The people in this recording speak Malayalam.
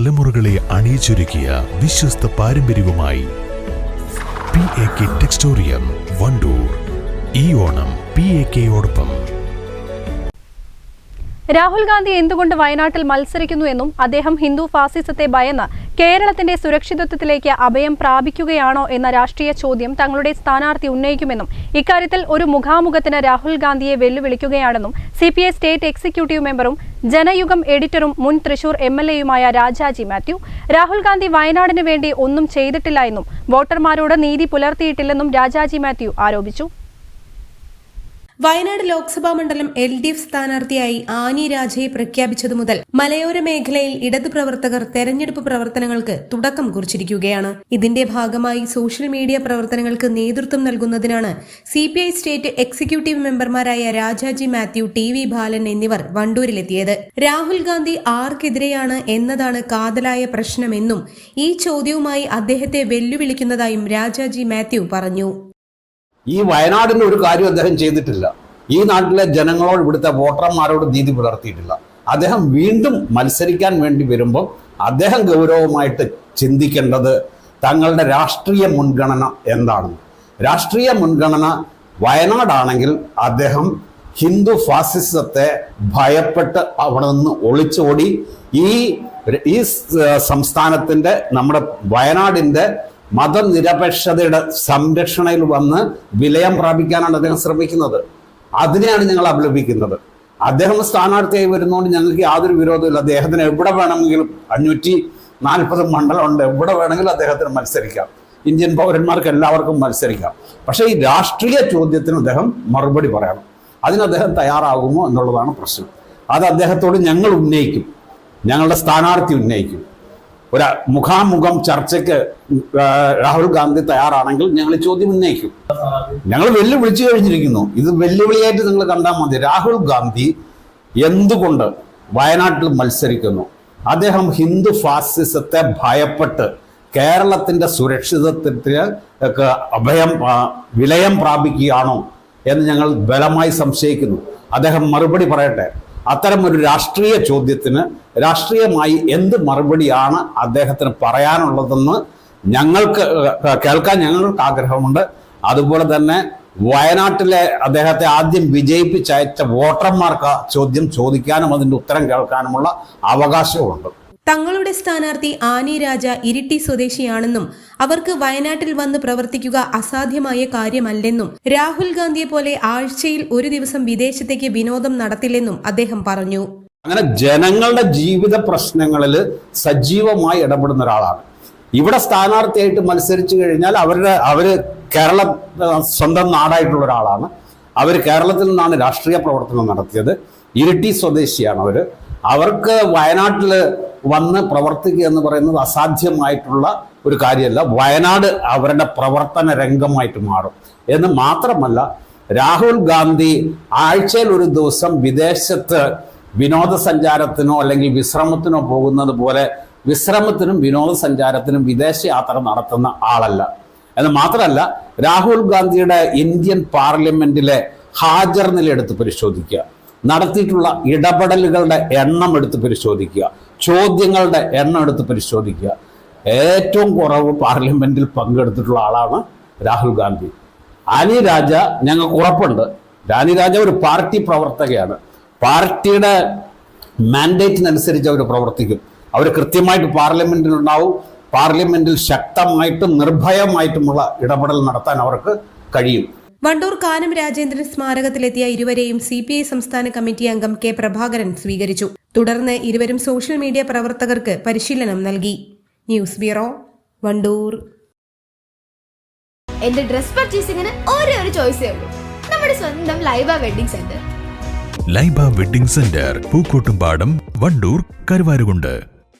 തലമുറകളെ അണിയിച്ചൊരുക്കിയ വിശ്വസ്ത പാരമ്പര്യവുമായി P A K Textorium Wandoor ഈ ഓണം പി എ കെയോടൊപ്പം രാഹുൽ ഗാന്ധി എന്തുകൊണ്ട് വയനാട്ടിൽ മത്സരിക്കുന്നു എന്നും അദ്ദേഹം ഹിന്ദു ഫാസിസത്തെ ഭയന്ന് കേരളത്തിന്റെ സുരക്ഷിതത്വത്തിലേക്ക് അഭയം പ്രാപിക്കുകയാണോ എന്ന രാഷ്ട്രീയ ചോദ്യം തങ്ങളുടെ സ്ഥാനാർത്ഥി ഉന്നയിക്കുമെന്നും ഇക്കാര്യത്തിൽ ഒരു മുഖാമുഖത്തിന് രാഹുൽ ഗാന്ധിയെ വെല്ലുവിളിക്കുകയാണെന്നും C P I state executive മെമ്പറും ജനയുഗം എഡിറ്ററും മുൻ തൃശൂർ എം എൽ എയുമായ രാജാജി മാത്യു രാഹുൽ ഗാന്ധി വയനാടിന് വേണ്ടി ഒന്നും ചെയ്തിട്ടില്ല എന്നും വോട്ടർമാരോട് നീതി പുലർത്തിയിട്ടില്ലെന്നും രാജാജി മാത്യു ആരോപിച്ചു. വയനാട് ലോക്സഭാ മണ്ഡലം എൽ ഡി എഫ് സ്ഥാനാർത്ഥിയായി ആനി രാജയെ പ്രഖ്യാപിച്ചതു മുതൽ മലയോര മേഖലയിൽ ഇടതു പ്രവർത്തകർ തെരഞ്ഞെടുപ്പ് പ്രവർത്തനങ്ങൾക്ക് തുടക്കം കുറിച്ചിരിക്കുകയാണ്. ഇതിന്റെ ഭാഗമായി സോഷ്യൽ മീഡിയ പ്രവർത്തനങ്ങൾക്ക് നേതൃത്വം നൽകുന്നതിനാണ് സി സ്റ്റേറ്റ് എക്സിക്യൂട്ടീവ് മെമ്പർമാരായ Rajaji Mathew T V Balan എന്നിവർ വണ്ടൂരിലെത്തിയത്. രാഹുൽ ഗാന്ധി ആർക്കെതിരെയാണ് എന്നതാണ് കാതലായ പ്രശ്നമെന്നും ഈ ചോദ്യവുമായി അദ്ദേഹത്തെ വെല്ലുവിളിക്കുന്നതായും രാജാജി മാത്യു പറഞ്ഞു. ഈ വയനാടിന് ഒരു കാര്യം അദ്ദേഹം ചെയ്തിട്ടില്ല. ഈ നാട്ടിലെ ജനങ്ങളോട് ഇവിടുത്തെ വോട്ടർമാരോട് നീതി പുലർത്തിയിട്ടില്ല. അദ്ദേഹം വീണ്ടും മത്സരിക്കാൻ വേണ്ടി വരുമ്പോൾ അദ്ദേഹം ഗൗരവമായിട്ട് ചിന്തിക്കേണ്ടത് തങ്ങളുടെ രാഷ്ട്രീയ മുൻഗണന എന്താണ്? രാഷ്ട്രീയ മുൻഗണന വയനാടാണെങ്കിൽ അദ്ദേഹം ഹിന്ദു ഫാസിസത്തെ ഭയപ്പെട്ട് അവിടെ നിന്ന് ഒളിച്ചോടി ഈ ഈ സംസ്ഥാനത്തിന്റെ നമ്മുടെ വയനാടിന്റെ മതനിരപേക്ഷതയുടെ സംരക്ഷണയിൽ വന്ന് വിലയം പ്രാപിക്കാനാണ് അദ്ദേഹം ശ്രമിക്കുന്നത്. അതിനെയാണ് ഞങ്ങൾ അപലപിക്കുന്നത്. അദ്ദേഹം സ്ഥാനാർത്ഥിയായി വരുന്നതുകൊണ്ട് ഞങ്ങൾക്ക് യാതൊരു വിരോധമില്ല അദ്ദേഹത്തിന് എവിടെ വേണമെങ്കിലും അഞ്ഞൂറ്റി നാൽപ്പത് മണ്ഡലമുണ്ട്. എവിടെ വേണമെങ്കിലും അദ്ദേഹത്തിന് മത്സരിക്കാം. ഇന്ത്യൻ പൗരന്മാർക്ക് എല്ലാവർക്കും മത്സരിക്കാം. പക്ഷേ ഈ രാഷ്ട്രീയ ചോദ്യത്തിന് അദ്ദേഹം മറുപടി പറയണം. അതിന് അദ്ദേഹം തയ്യാറാകുമോ എന്നുള്ളതാണ് പ്രശ്നം. അത് അദ്ദേഹത്തോട് ഞങ്ങൾ ഉന്നയിക്കും. ഞങ്ങളുടെ സ്ഥാനാർത്ഥി ഉന്നയിക്കും. ഒരു മുഖാമുഖം ചർച്ചയ്ക്ക് രാഹുൽ ഗാന്ധി തയ്യാറാണെങ്കിൽ ഞങ്ങൾ ചോദ്യം ഉന്നയിക്കും. ഞങ്ങൾ വെല്ലുവിളിച്ചു കഴിഞ്ഞിരിക്കുന്നു. ഇത് വെല്ലുവിളിയായിട്ട് നിങ്ങൾ കണ്ടാൽ മതി. രാഹുൽ ഗാന്ധി എന്തുകൊണ്ട് വയനാട്ടിൽ മത്സരിക്കുന്നു? അദ്ദേഹം ഹിന്ദു ഫാസിസത്തെ ഭയപ്പെട്ട് കേരളത്തിന്റെ സുരക്ഷിതത്വത്തിന് അഭയം വിലയം പ്രാപിക്കുകയാണോ എന്ന് ഞങ്ങൾ ബലമായി സംശയിക്കുന്നു. അദ്ദേഹം മറുപടി പറയട്ടെ. അത്തരം ഒരു രാഷ്ട്രീയ ചോദ്യത്തിന് രാഷ്ട്രീയമായി എന്ത് മറുപടിയാണ് അദ്ദേഹത്തിന് പറയാനുള്ളതെന്ന് ഞങ്ങൾക്ക് കേൾക്കാൻ ഞങ്ങൾക്ക് ആഗ്രഹമുണ്ട്. അതുപോലെ തന്നെ വയനാട്ടിലെ അദ്ദേഹത്തെ ആദ്യം വിജയിപ്പിച്ചയച്ച വോട്ടർമാർക്ക് ചോദ്യം ചോദിക്കാനും അതിന്റെ ഉത്തരം കേൾക്കാനുമുള്ള അവകാശമുണ്ട് തങ്ങളുടെ സ്ഥാനാർത്ഥി ആനി രാജ ഇരിട്ടി സ്വദേശിയാണെന്നും അവർക്ക് വയനാട്ടിൽ വന്ന് പ്രവർത്തിക്കുക അസാധ്യമായ കാര്യമല്ലെന്നും രാഹുൽ ഗാന്ധിയെ പോലെ ആഴ്ചയിൽ ഒരു ദിവസം വിദേശത്തേക്ക് വിനോദം നടത്തില്ലെന്നും അദ്ദേഹം പറഞ്ഞു. അങ്ങനെ ജനങ്ങളുടെ ജീവിത പ്രശ്നങ്ങളിൽ സജീവമായി ഇടപെടുന്ന ഒരാളാണ്. ഇവിടെ സ്ഥാനാർത്ഥിയായിട്ട് മത്സരിച്ചു കഴിഞ്ഞാൽ അവരുടെ അവർ കേരള സ്വന്തം നാടായിട്ടുള്ള ഒരാളാണ്. അവർ കേരളത്തിൽ നിന്നാണ് രാഷ്ട്രീയ പ്രവർത്തനം നടത്തിയത്. ഇരിട്ടി സ്വദേശിയാണ് അവർ അവർക്ക് വയനാട്ടിൽ വന്ന് പ്രവർത്തിക്കുക എന്ന് പറയുന്നത് അസാധ്യമായിട്ടുള്ള ഒരു കാര്യമല്ല. വയനാട് അവരുടെ പ്രവർത്തന രംഗമായിട്ട് മാറും. എന്ന് മാത്രമല്ല രാഹുൽ ഗാന്ധി ആഴ്ചയിൽ ഒരു ദിവസം വിദേശത്ത് വിനോദസഞ്ചാരത്തിനോ അല്ലെങ്കിൽ വിശ്രമത്തിനോ പോകുന്നത് പോലെ വിശ്രമത്തിനും വിനോദസഞ്ചാരത്തിനും വിദേശയാത്ര നടത്തുന്ന ആളല്ല. എന്ന് മാത്രമല്ല രാഹുൽ ഗാന്ധിയുടെ ഇന്ത്യൻ പാർലമെന്റിലെ ഹാജർ നില എടുത്ത് പരിശോധിക്കുക. നടത്തിയിട്ടുള്ള ഇടപെടലുകളുടെ എണ്ണം എടുത്ത് പരിശോധിക്കുക. ചോദ്യങ്ങളുടെ എണ്ണം എടുത്ത് പരിശോധിക്കുക. ഏറ്റവും കുറവ് പാർലമെന്റിൽ പങ്കെടുത്തിട്ടുള്ള ആളാണ് രാഹുൽ ഗാന്ധി. ആനി രാജ ഞങ്ങൾക്ക് ഉറപ്പുണ്ട്. രാനി രാജ ഒരു പാർട്ടി പ്രവർത്തകയാണ്. പാർട്ടിയുടെ മാൻഡേറ്റിനനുസരിച്ച് അവർ പ്രവർത്തിക്കും. അവർ കൃത്യമായിട്ട് പാർലമെന്റിൽ ഉണ്ടാവും പാർലമെന്റിൽ ശക്തമായിട്ടും നിർഭയമായിട്ടുമുള്ള ഇടപെടൽ നടത്താൻ അവർക്ക് കഴിയും. വണ്ടൂർ കാനം രാജേന്ദ്രൻ സ്മാരകത്തിലെത്തിയ ഇരുവരെയും സി പി ഐ സംസ്ഥാന കമ്മിറ്റി അംഗം കെ പ്രഭാകരൻ സ്വീകരിച്ചു. തുടർന്ന് ഇരുവരും സോഷ്യൽ മീഡിയ പ്രവർത്തകർക്ക് പരിശീലനം നൽകി. News bureau Wandoor. എന്റെ ഡ്രസ് പർച്ചേസിംഗിന് ഒരേ ഒരു ചോയ്സേ ഉള്ളൂ. നമ്മുടെ സ്വന്തം Laiba wedding centre. Laiba wedding centre Pookkottumpadam Wandoor Karuvarakundu.